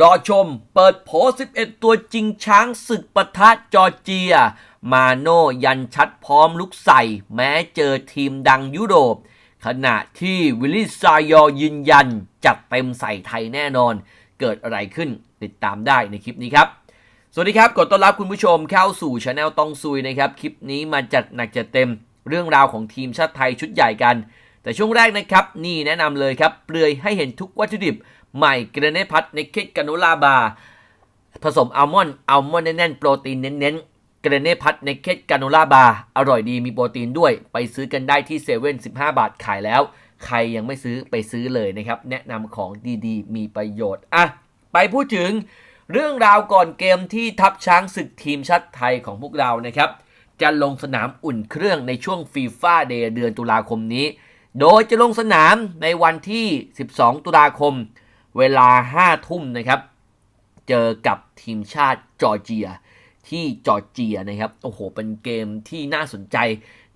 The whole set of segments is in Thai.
รอชมเปิดโผ11 ตัวจริงช้างศึกปะทะจอร์เจีย มาโนยันชัดพร้อมลุกใส่ แม้เจอทีมดังยุโรป ขณะที่วิลลิซายอยืนยัน จัดเต็มใส่ไทยแน่นอน เกิดอะไรขึ้นติดตามได้ในคลิปนี้ครับสวัสดีครับกดต้อนรับคุณผู้ชมเข้าสู่ช anel ต้องซุยนะครับ คลิปนี้มาจัดหนักจัดเต็มเรื่องราวของทีมชาติไทยชุดใหญ่กัน แต่ช่วงแรกนะครับ นี่แนะนำเลยครับเปลือยให้เห็นทุกวัตถุดิบ ใหม่เกรเนพัทในเคกกาโนลาบาร์ผสมอัลมอนด์อัลมอนด์แน่นๆ โปรตีนเน้นๆ เกรเนพัทในเคกกาโนลาบาร์อร่อยดีมีโปรตีนด้วย ไปซื้อกันได้ที่เซเว่น15บาทขายแล้ว ใครยังไม่ซื้อไปซื้อเลยนะครับ แนะนำของดีๆ มีประโยชน์ อะ ไปพูดถึงเรื่องราวก่อนเกมที่ทัพช้างศึกทีมชาติไทยของพวกเรานะครับจะลงสนามอุ่นเครื่องในช่วงฟีฟ่าเดย์เดือนตุลาคมนี้ โดยจะลงสนามในวันที่ 12 ตุลาคม เวลา5ทุ่มนะครับ เจอกับทีมชาติจอร์เจีย ที่จอร์เจียนะครับ โอ้โห เป็นเกมที่น่าสนใจ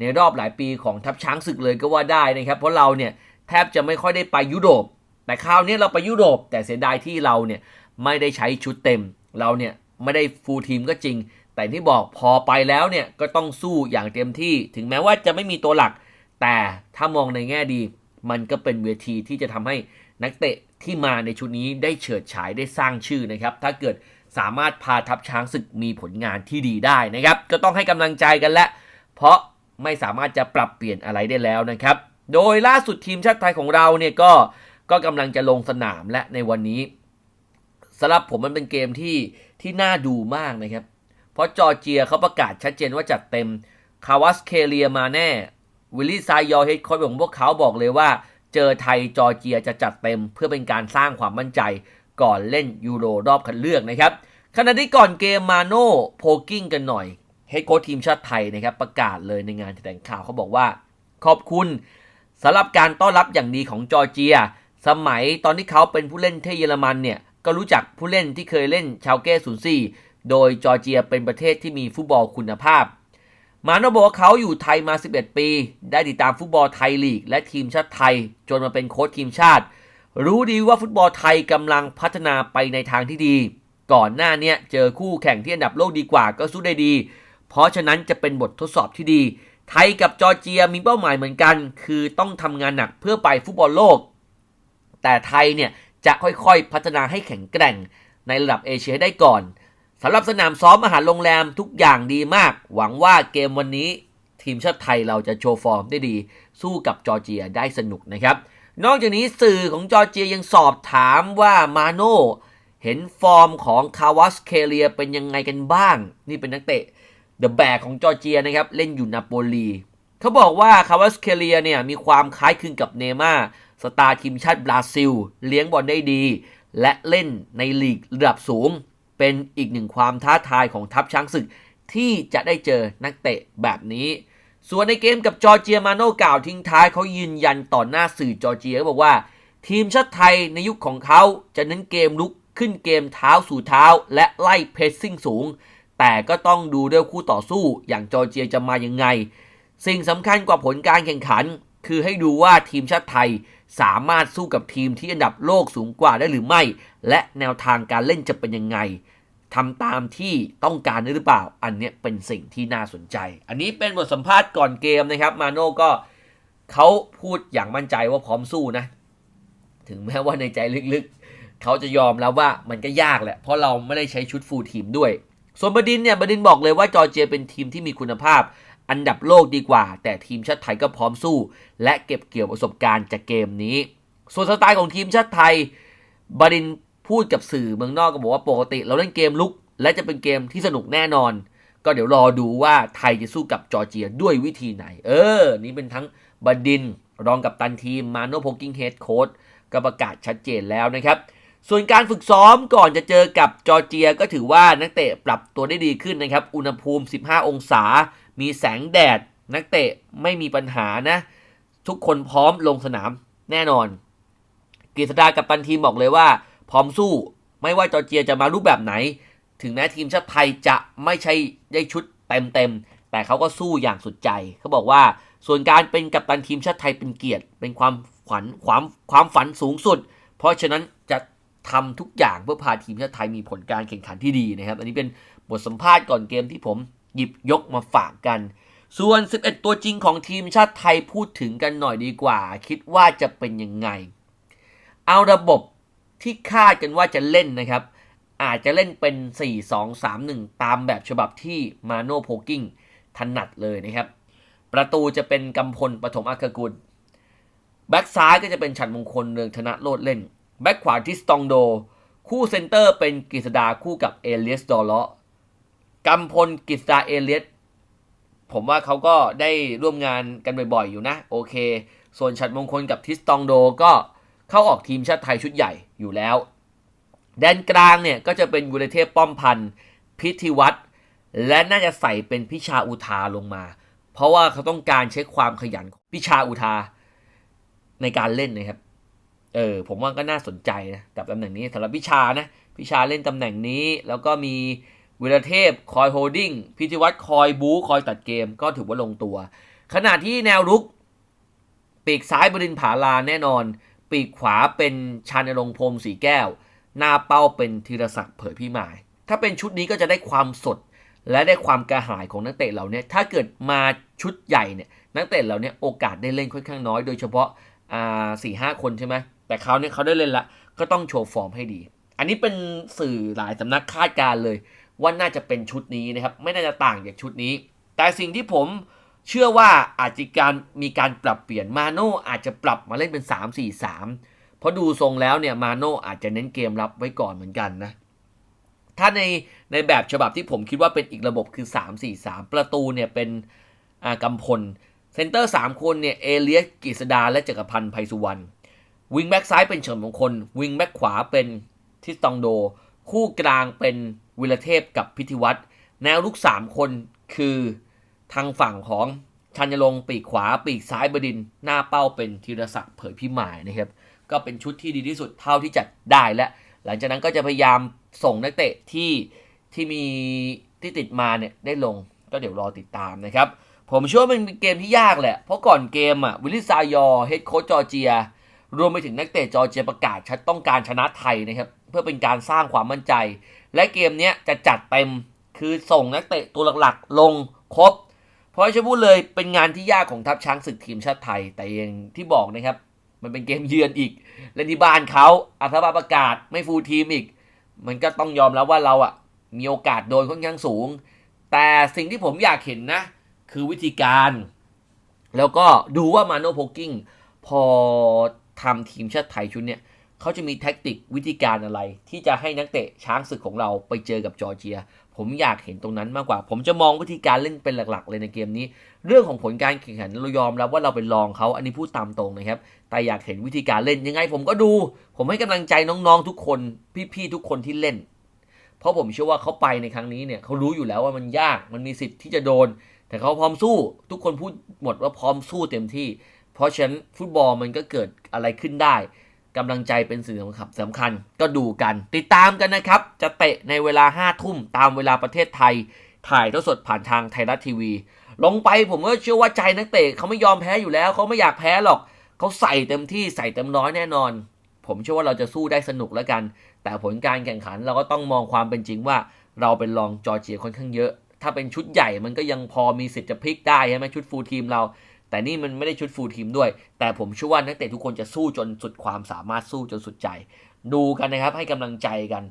ในรอบหลายปีของทัพช้างศึกเลยก็ว่าได้นะครับ เพราะเราเนี่ยแทบจะไม่ค่อยได้ไปยุโรป แต่คราวนี้เราไปยุโรป แต่เสียดายที่เราเนี่ยไม่ได้ใช้ชุดเต็ม เราเนี่ยไม่ได้ฟูลทีมก็จริง แต่ที่บอกพอไปแล้วเนี่ยก็ต้องสู้อย่างเต็มที่ ถึงแม้ว่าจะไม่มีตัวหลัก แต่ถ้ามองในแง่ดี มันก็เป็นเวทีที่จะทำให้นักเตะ ที่มาในชุดนี้ได้เฉิดฉายได้สร้างชื่อนะครับ ถ้าเกิดสามารถพาทัพช้างศึกมีผลงานที่ดีได้นะครับ ก็ต้องให้กำลังใจกันและเพราะไม่สามารถจะปรับเปลี่ยนอะไรได้แล้วนะครับ โดยล่าสุดทีมชาติไทยของเราเนี่ยก็ก็กำลังจะลงสนามและในวันนี้สำหรับผมมันเป็นเกมที่ที่น่าดูมากนะครับ เพราะจอร์เจียเขาประกาศชัดเจนว่าจัดเต็มคาวัสเคเลียมาแน่วิลลี่ซายอเฮดโค้ชของพวกเขาบอกเลยว่า เจอไทยจอร์เจียจะจัดเต็มเพื่อเป็นการสร้างความมั่นใจก่อนเล่นยูโรรอบคัดเลือกนะครับขณะที่ก่อนเกมมาโน่โพกิ้งกันหน่อยเฮดโค้ชทีมชาติไทยนะครับประกาศเลยในงานแถลงข่าวเขาบอกว่า ขอบคุณสำหรับการต้อนรับอย่างดีของจอร์เจีย สมัยตอนที่เขาเป็นผู้เล่นที่เยอรมันเนี่ยก็รู้จักผู้เล่นที่เคยเล่นชาวเก้ศูนย์สี่โดยจอร์เจียเป็นประเทศที่มีฟุตบอลคุณภาพ มาโนบอกว่าเขาอยู่ไทยมา 11 ปี ได้ติดตามฟุตบอลไทยลีก และทีมชาติไทย จนมาเป็นโค้ชทีมชาติ รู้ดีว่าฟุตบอลไทยกำลังพัฒนาไปในทางที่ดี ก่อนหน้าเนี้ยเจอคู่แข่งที่อันดับโลกดีกว่าก็สู้ได้ดี เพราะฉะนั้นจะเป็นบททดสอบที่ดี ไทยกับจอร์เจียมีเป้าหมายเหมือนกัน คือต้องทำงานหนักเพื่อไปฟุตบอลโลก แต่ไทยเนี่ยจะค่อยๆพัฒนาให้แข็งแกร่งในระดับเอเชียได้ก่อน สำหรับสนามซ้อมอาหารโรงแรมทุกอย่างดีมาก หวังว่าเกมวันนี้ ทีมชาติไทยเราจะโชว์ฟอร์มได้ดี สู้กับจอร์เจียได้สนุกนะครับ นอกจากนี้สื่อของจอร์เจียยังสอบถามว่ามาโน่เห็นฟอร์มของคาวัสเคเลียเป็นยังไงกันบ้าง นี่เป็นนักเตะเดอะแบกของจอร์เจียนะครับ เล่นอยู่นาโปลี เขาบอกว่าคาวัสเคเลียเนี่ยมีความคล้ายคลึงกับเนม่าสตาร์ทีมชาติบราซิล เลี้ยงบอลได้ดี และเล่นในลีกระดับสูง เป็นอีกหนึ่งความท้าทายของทัพช้างศึกที่จะได้เจอนักเตะแบบนี้ ส่วนในเกมกับจอร์เจียมาโน่กล่าวทิ้งท้ายเขายืนยันต่อหน้าสื่อจอร์เจียบอกว่า ทีมชาติไทยในยุคของเขาจะเน้นเกมลุกขึ้นเกมเท้าสู่เท้า และไล่เพรสซิ่งสูง แต่ก็ต้องดูด้วยคู่ต่อสู้อย่างจอร์เจียจะมายังไง สิ่งสำคัญกว่าผลการแข่งขัน คือให้ดูว่าทีมชาติไทยสามารถสู้กับทีมที่อันดับโลกสูงกว่าได้หรือไม่ และแนวทางการเล่นจะเป็นยังไง ทำตามที่ต้องการหรือเปล่า อันนี้เป็นสิ่งที่น่าสนใจ อันนี้เป็นบทสัมภาษณ์ก่อนเกมนะครับ มาโน่ก็เขาพูดอย่างมั่นใจว่าพร้อมสู้นะ ถึงแม้ว่าในใจลึกๆ เขาจะยอมแล้วว่ามันก็ยากแหละ เพราะเราไม่ได้ใช้ชุดฟูลทีมด้วย ส่วนบดินเนี่ยบดินบอกเลยว่าจอร์เจียเป็นทีมที่มีคุณภาพ อันดับโลกดีกว่า แต่ทีมชาติไทยก็พร้อมสู้ และเก็บเกี่ยวประสบการณ์จากเกมนี้ ส่วนสไตล์ของทีมชาติไทยบดิน พูดกับสื่อเมืองนอกก็บอกว่าปกติ เราเล่นเกมลุก และจะเป็นเกมที่สนุกแน่นอน ก็เดี๋ยวรอดูว่าไทยจะสู้กับจอร์เจียด้วยวิธีไหน เออ นี่เป็นทั้งบดิน รองกับตันทีมมาโนโพกิ้งเฮดโค้ดก็ประกาศชัดเจนแล้วนะครับ ส่วนการฝึกซ้อมก่อนจะเจอกับจอร์เจียก็ถือว่านักเตะปรับตัวได้ดีขึ้นนะครับ อุณหภูมิ 15 องศา มีแสงแดด นักเตะไม่มีปัญหานะ ทุกคนพร้อมลงสนามแน่นอนกฤษดากับตันทีมบอกเลยว่า พร้อมสู้ ไม่ว่าจอร์เจียจะมารูปแบบไหน ถึงแม้ทีมชาติไทยจะไม่ใช่ได้ชุดเต็มๆแต่เขาก็สู้อย่างสุดใจเขาบอกว่าส่วนการเป็นกัปตันทีมชาติไทยเป็นเกียรติ เป็นความฝันความความฝันสูงสุด เพราะฉะนั้นจะทำทุกอย่างเพื่อพาทีมชาติไทยมีผลการแข่งขันที่ดีนะครับ อันนี้เป็นบทสัมภาษณ์ก่อนเกมที่ผมหยิบยกมาฝากกัน ส่วน 11 ตัวจริงของทีมชาติไทยพูดถึงกันหน่อยดีกว่า คิดว่าจะเป็นยังไง เอาระบบ ที่คาดกันว่าจะเล่นนะครับ อาจจะเล่นเป็น 4-2-3-1 ตามแบบฉบับที่มาโนโพกิ้งถนัดเลยนะครับ ประตูจะเป็นกำพลปฐมอักกุลแบ็กซ้ายก็จะเป็นฉันมงคลเรืองธนโลดเล่น แบ็กขวาทิสตองโด คู่เซนเตอร์เป็นกฤษดาคู่กับเอเลียสดอลเลาะกำพลกฤษดาเอเลียสผมว่าเขาก็ได้ร่วมงานกันบ่อยๆอยู่นะ โอเค ส่วนฉัดมงคลกับทิสตองโดก็ เข้าออกทีมชาติไทยชุดใหญ่อยู่แล้ว แดนกลางเนี่ยก็จะเป็นวุลเทพป้อมพันธ์พิธีวัตรและน่าจะใส่เป็นพิชาอุทาลงมา เพราะว่าเขาต้องการเช็คความขยันของพิชาอุทาในการเล่นนะครับ เออผมว่าก็น่าสนใจนะกับตำแหน่งนี้สำหรับพิชานะพิชาเล่นตำแหน่งนี้ แล้วก็มีวิรเทพคอยโฮลดิ้งพิธีวัตรคอยบู๊คอยตัดเกมก็ถือว่าลงตัว ขณะที่แนวรุก ปีกซ้ายบรินผาลาแน่นอน ปีกขวาเป็นชานรงพรมสีแก้ว หน้าเป้าเป็นธีรศักดิ์เผยพิมาย ถ้าเป็นชุดนี้ก็จะได้ความสด และได้ความกระหายของนักเตะเหล่านี้ถ้าเกิดมาชุดใหญ่เนี่ยนักเตะเหล่านี้โอกาสได้เล่นค่อนข้างน้อย โดยเฉพาะอ่าสี่ห้าคนใช่ไหมแต่เขาเนี่ยเขาได้เล่นละก็ต้องโชว์ฟอร์มให้ดี อันนี้เป็นสื่อหลายสำนักคาดการ์เลย ว่าน่าจะเป็นชุดนี้นะครับ ไม่น่าจะต่างจากชุดนี้ แต่สิ่งที่ผม เชื่อว่าอาจจะการมีการปรับเปลี่ยนมาโน่อาจจะปรับมาเล่นเป็น 3-4-3 เพราะดูทรงแล้วเนี่ยมาโน่อาจจะเน้นเกมรับไว้ก่อนเหมือนกันนะ ถ้าในในแบบฉบับที่ผมคิดว่าเป็นอีกระบบคือ 3-4-3 ประตูเนี่ยเป็นกำพล เซนเตอร์ 3 คนเนี่ยเอเลียสกฤษดาและจักรพันธ์ไพสุวรรณวิงแบ็กซ้ายเป็นเฉินมงคล วิงแบ็กขวาเป็นทิสตองโด คู่กลางเป็นวิรเทพกับพิธิวัตรแนวลุก 3 คนคือ ทางฝั่งของชัญลงปีกขวาปีกซ้ายบดินหน้าเป้าเป็นธีรศักดิ์เผยพิมายนะครับ ก็เป็นชุดที่ดีที่สุดเท่าที่จะได้และ หลังจากนั้นก็จะพยายามส่งนักเตะที่ที่มีที่ติดมาเนี่ยได้ลงก็เดี๋ยวรอติดตามนะครับ ผมเชื่อว่ามันเป็นเกมที่ยากแหละ เพราะก่อนเกมอะวิลลิซายอ์เฮดโค้ชจอร์เจีย รวมไปถึงนักเตะจอร์เจียประกาศชัดต้องการชนะไทยนะครับ เพื่อเป็นการสร้างความมั่นใจ และเกมนี้จะจัดเต็มคือส่งนักเตะตัวหลักๆ ลงครบ เพราะฉะนั้นพูดเลยเป็นงานที่ยากของทัพช้างศึกทีมชาติไทย แต่อย่างที่บอกนะครับ มันเป็นเกมเยือนอีกเล่นที่บ้านเขาอัธบาประกาศไม่ฟูลทีมอีก มันก็ต้องยอมแล้วว่าเราอะมีโอกาสโดนค่อนข้างสูง แต่สิ่งที่ผมอยากเห็นนะ คือวิธีการ แล้วก็ดูว่ามาโนโพกิ้งพอทำทีมชาติไทยชุดเนี้ยเขาจะมีแท็กติกวิธีการอะไร ที่จะให้นักเตะช้างศึกของเราไปเจอกับจอร์เจีย ผมอยากเห็นตรงนั้นมากกว่า ผมจะมองวิธีการเล่นเป็นหลัก ๆ เลยในเกมนี้ เรื่องของผลการแข่งขันเรายอมรับว่าเราเป็นรองเขาอันนี้พูดตามตรงนะครับ แต่อยากเห็นวิธีการเล่นยังไง ผมก็ดู ผมให้กำลังใจน้องๆทุกคน พี่ๆทุกคนที่เล่น เพราะผมเชื่อว่าเขาไปในครั้งนี้เนี่ยเขารู้อยู่แล้วว่ามันยาก มันมีสิทธิ์ที่จะโดน แต่เขาพร้อมสู้ ทุกคนพูดหมดว่าพร้อมสู้เต็มที่ เพราะฉะนั้นฟุตบอลมันก็เกิดอะไรขึ้นได้ กำลังใจเป็นสิ่งสำคัญสำคัญก็ดูกัน ติดตามกันนะครับ จะเตะในเวลา5้าทุ่มตามเวลาประเทศไทย ถ่ายทอดสดผ่านทางไทยรัฐทีวี ลงไปผมก็เชื่อว่าใจนักเตะเขาไม่ยอมแพ้อยู่แล้ว เขาไม่อยากแพ้หรอก เขาใส่เต็มที่ใส่เต็มร้อยแน่นอน ผมเชื่อว่าเราจะสู้ได้สนุกแล้วกัน แต่ผลการแข่งขันเราก็ต้องมองความเป็นจริงว่า เราเป็นรองจอร์เจียค่อนข้างเยอะ ถ้าเป็นชุดใหญ่มันก็ยังพอมีสิทธิ์จะพลิกได้ใช่ไหมชุดฟูลทีมเรา แต่นี่มันไม่ได้ชุดฟูลทีมด้วย แต่ผมเชื่อว่านักเตะทุกคนจะสู้จนสุดความสามารถสู้จนสุดใจ ดูกันนะครับให้กำลังใจกัน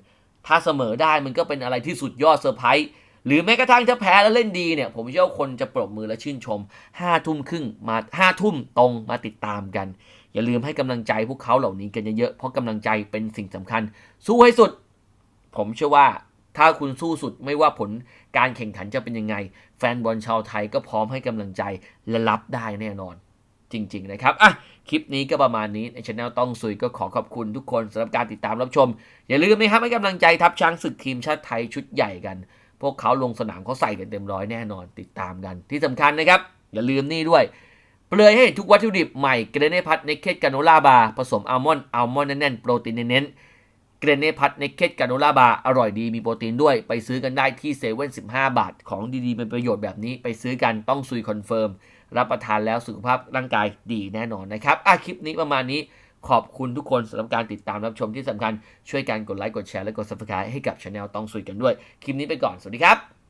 ถ้าเสมอได้มันก็เป็นอะไรที่สุดยอดเซอร์ไพรส์หรือแม้กระทั่งถ้าแพ้แล้วเล่นดีเนี่ย ผมเชื่อว่าคนจะปรบมือและชื่นชมห้าทุ่มครึ่งมาห้าทุ่มตรงมาติดตามกัน อย่าลืมให้กำลังใจพวกเขาเหล่านี้กันเยอะๆเพราะกำลังใจเป็นสิ่งสำคัญ สู้ให้สุด ผมเชื่อว่า ถ้าคุณสู้สุดไม่ว่าผลการแข่งขันจะเป็นยังไง แฟนบอลชาวไทยก็พร้อมให้กำลังใจและรับได้แน่นอนจริง ๆ นะครับ อะ คลิปนี้ก็ประมาณนี้ ในช anel ต้องซุยก็ขอขอบคุณทุกคนสำหรับการติดตามรับชม อย่าลืมนะครับให้กำลังใจทัพช้างศึกทีมชาติไทยชุดใหญ่กัน พวกเขาลงสนามเขาใส่กันเต็มร้อยแน่นอนติดตามกัน ที่สำคัญนะครับ อย่าลืมนี่ด้วย เปลือยให้ทุกวัตถุดิบใหม่เกรเนพัทเนเคตกาโนล่าบาร์ผสมอัลมอนด์อัลมอนด์แน่นๆโปรตีนเน้นๆ เกรเน่พัทเนเคตกาโนลาบาอร่อยดีมีโปรตีนด้วย ไปซื้อกันได้ที่เซเว่นสิบาท ของดีๆเป็นประโยชน์แบบนี้ไปซื้อกันต้องซุยคอนเฟิร์ม รับประทานแล้วสุขภาพร่างกายดีแน่นอนนะครับอะคลิปนี้ประมาณนี้ขอบคุณทุกคนสำหรับการติดตามรับชมที่สำคัญช่วยกันกดไลค์กดแชร์และกด subscribe ให้กับช anel ต้องสุยกันด้วย คลิปนี้ไปก่อน สวัสดีครับ